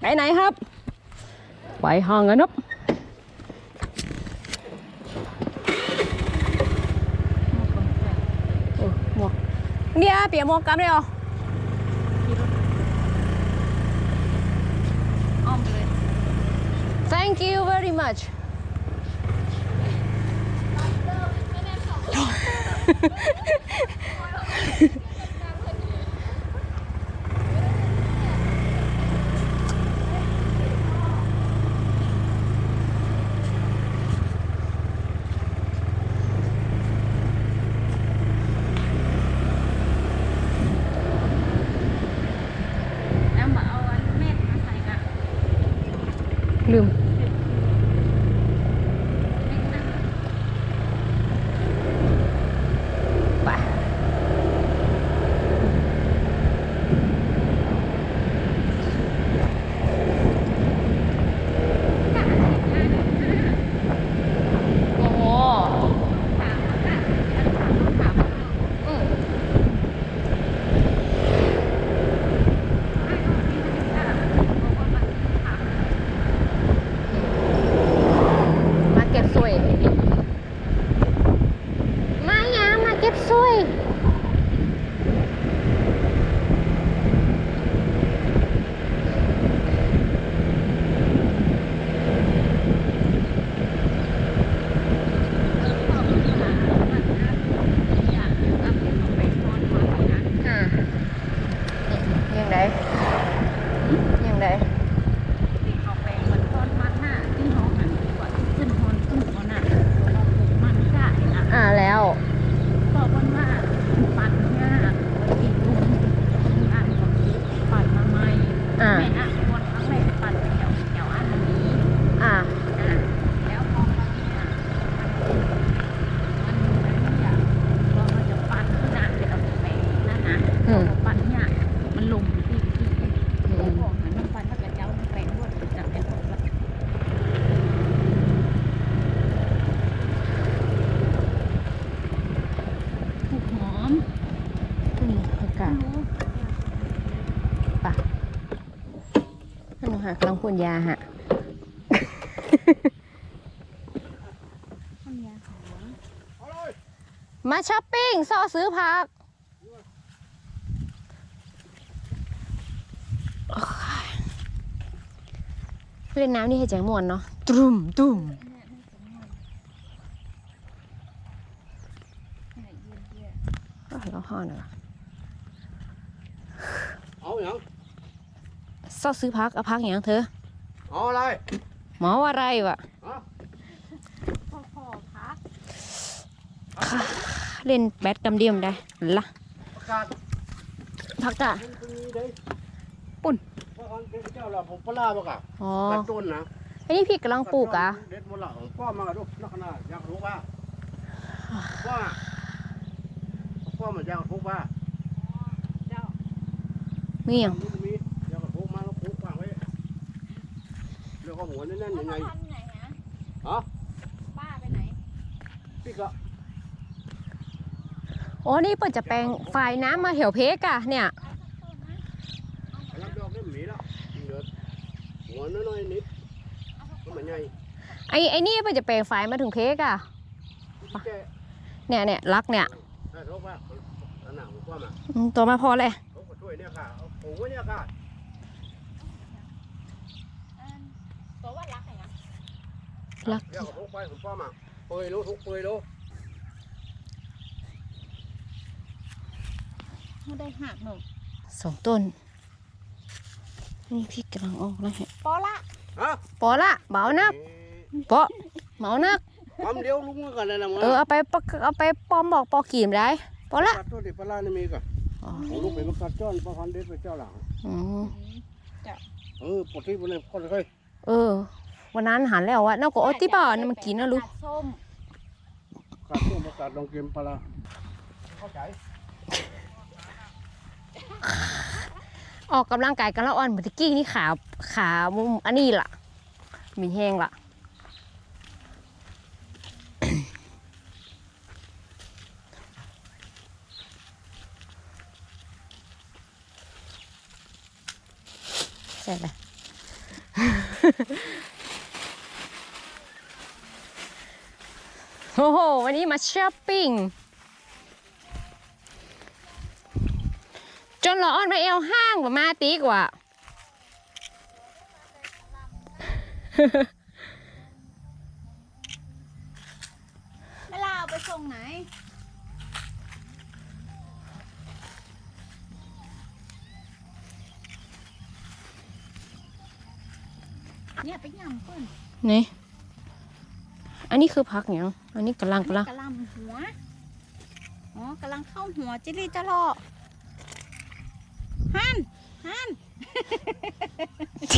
ไปไหนครับ ไปห้างกันนบหมวกเนี่ยเปียนหมวกกันเลยเหรออ้อมไปเลย Thank you very much แล้วมาเอาอันเม็ดมาใส่กัน ลืม เม็ดนะ ไป โอ้โหอืมมาเก็บสวย มาอย่ามาเก็บสวย อ่ายังไงยังไงอ่าแล้ว อ่า อ่า แล้วพอมาเนี่ยมันมันอยากเรามันจะปั่นขึ้นนานเดี๋ยวเอาไปนั่นนะ อืม ปั่นเนี่ยมันลงที่ที่ที่ อื โอ้ ม โหมันต้องปั่นถ้าเกิดเจ้ามันแปลงด้วยจับไอ้พวกละ ถูกหอม อืมอากาศ รู้ ปะ นั่นหนูหากำลังพ่นยาฮะข้าวยาหอมมาช้อปปิ้งซ่อซื้อผักเล่นน้ำนี่ให้ใจม่วนเนาะตุ่มตุ่มเนี่ยไม่สมบูรณ์เนี่ยยืนเยืนก็เราห่อหน่อยเอาอย่าง ซ่อซื้อพักเอาพักอย่างเธอเอาอะไรหมออะไรวะพ่อพ่อพักเล่นแบดกำเดียมได้ละประกาศพักกะเป็นตรงนี้เลยปุ่นว่าอันเป็นเจ้าละผมปลาบอกอะอ๋อตัดต้นนะอันนี้พี่กำลังปลูกอะเด็ดหมดละผมพ่อมาดูนักขนาดอยากรู้ว่าว่าพ่อมาอยากรู้ว่าเจ้ามีอย่าง นี่มีอยากรู้มาแล้วปลูกวางไว้แล้ว ก็หัวแน่นๆยังไง พันไหนฮะฮะ ป้าไปไหน พี่ก็โอ้นี่เปิดจะแปลงฝ่ายน้ำมาแถวเพกอะเนี่ย รับดอกได้หมีแล้วเหลือหัวน้อยๆนิดก็มันใหญ่ไอ้ไอ้นี่เปิดจะแปลงฝ่ายมาถึงเพกอะแกเนี่ยเนี่ยรักเนี่ยได้รู้ว่าอันหนาผมว่ามาอืมตัวมาพอเลย เขาก็ช่วยเนี่ยค่ะเอาโอ้ยเนี่ยค่ะ ตัวว่ารักไหนอะรักเดี๋ยวกับพวกไปผมป้อมาเปยรู้ทุกเปยรู้ไม่ได้หักหนูสองต้น นี่พี่กำลังออกแล้วฮะปอละฮะปอละเบานักปอเบานักทำเดียวลุงกันเลยนะมึงเออเอาไปปะเอาไปปอมบอกปอกีมได้ปอละตัวติปลานี่มีก่อนอ๋อผมลูกไปประกาศจ้อนประคันเด็ดไปเจ้าหลังอืมเออปกติวันนี้คนเคยเออ วันนั้นหันแล้วอะนอกก็โอติบ่านี่มันกินนะลูกส้มประกาศต้มประกาศลองเกมปลาเข้าใจออกกำลังกายกันแล้วอ่อนเหมือนตะกี้นี่ขาขามุมอันนี้ล่ะ มีแห้งล่ะใช่เลย โอ้โห วันนี้มาช้อปปิ้ง จนเราอ้อนมาเอวห้างกว่ามาตีกว่าเวลาเอาไปส่งไหน เนี่ยไปยำเพิ่นนี่ อันนี้คือพักอย่างอันนี้กำลังกำลังกะหลำหัว อ๋อกำลังเข้าหัวจิลี่จะรอฮันฮัน